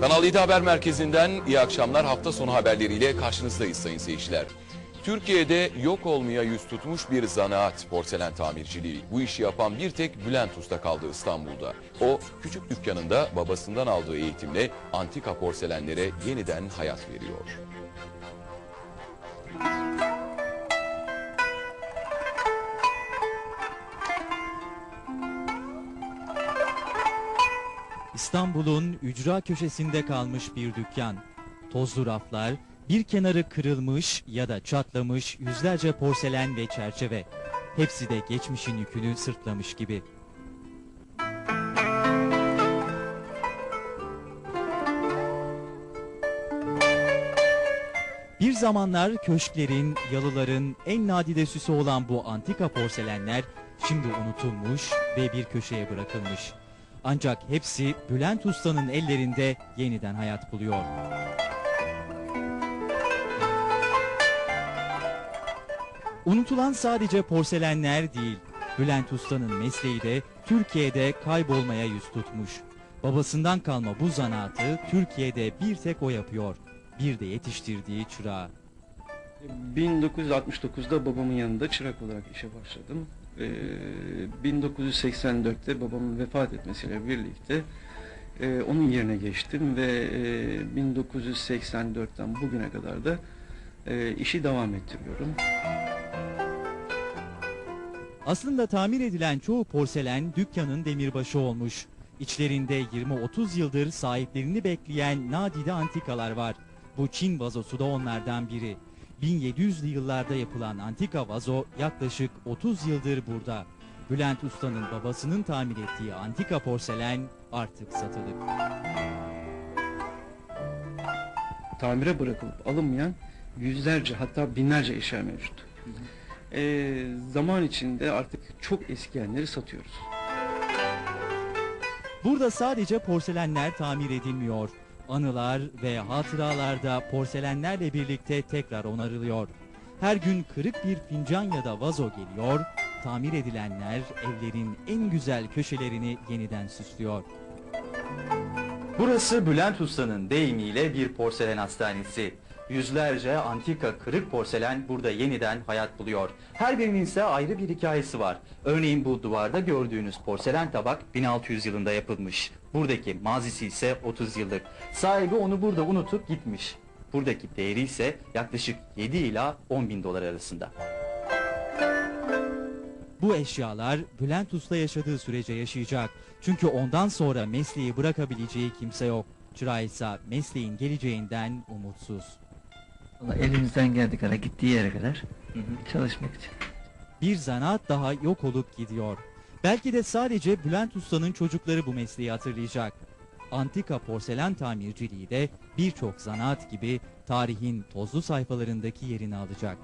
Kanal 7 Haber Merkezi'nden iyi akşamlar. Hafta sonu haberleriyle karşınızdayız sayın seyirciler. Türkiye'de yok olmaya yüz tutmuş bir zanaat porselen tamirciliği. Bu işi yapan bir tek Bülent Usta kaldı İstanbul'da. O küçük dükkanında babasından aldığı eğitimle antika porselenlere yeniden hayat veriyor. İstanbul'un ücra köşesinde kalmış bir dükkan. Tozlu raflar, bir kenarı kırılmış ya da çatlamış yüzlerce porselen ve çerçeve. Hepsi de geçmişin yükünü sırtlamış gibi. Bir zamanlar köşklerin, yalıların en nadide süsü olan bu antika porselenler şimdi unutulmuş ve bir köşeye bırakılmış. Ancak hepsi Bülent Usta'nın ellerinde yeniden hayat buluyor. Unutulan sadece porselenler değil, Bülent Usta'nın mesleği de Türkiye'de kaybolmaya yüz tutmuş. Babasından kalma bu zanaatı Türkiye'de bir tek o yapıyor. Bir de yetiştirdiği çırağı. 1969'da babamın yanında çırak olarak işe başladım. Ee, 1984'te babamın vefat etmesiyle birlikte e, onun yerine geçtim ve e, 1984'ten bugüne kadar da e, işi devam ettiriyorum. Aslında tamir edilen çoğu porselen dükkanın demirbaşı olmuş. İçlerinde 20-30 yıldır sahiplerini bekleyen nadide antikalar var. Bu Çin vazosu da onlardan biri. 1700'lü yıllarda yapılan antika vazo yaklaşık 30 yıldır burada. Bülent Usta'nın babasının tamir ettiği antika porselen artık satılık. Tamire bırakılıp alınmayan yüzlerce hatta binlerce eşya mevcut. Ee, zaman içinde artık çok eskiyenleri satıyoruz. Burada sadece porselenler tamir edilmiyor. Anılar ve hatıralar da porselenlerle birlikte tekrar onarılıyor. Her gün kırık bir fincan ya da vazo geliyor, tamir edilenler evlerin en güzel köşelerini yeniden süslüyor. Burası Bülent Usta'nın deyimiyle bir porselen hastanesi. Yüzlerce antika kırık porselen burada yeniden hayat buluyor. Her birinin ise ayrı bir hikayesi var. Örneğin bu duvarda gördüğünüz porselen tabak 1600 yılında yapılmış. Buradaki mazisi ise 30 yıllık. Sahibi onu burada unutup gitmiş. Buradaki değeri ise yaklaşık 7 ila 10 bin dolar arasında. Bu eşyalar Bülent Usta yaşadığı sürece yaşayacak. Çünkü ondan sonra mesleği bırakabileceği kimse yok. Çırağı ise mesleğin geleceğinden umutsuz. Vallahi elimizden geldiği kadar gittiği yere kadar çalışmak için. Bir zanaat daha yok olup gidiyor. Belki de sadece Bülent Usta'nın çocukları bu mesleği hatırlayacak. Antika porselen tamirciliği de birçok zanaat gibi tarihin tozlu sayfalarındaki yerini alacak.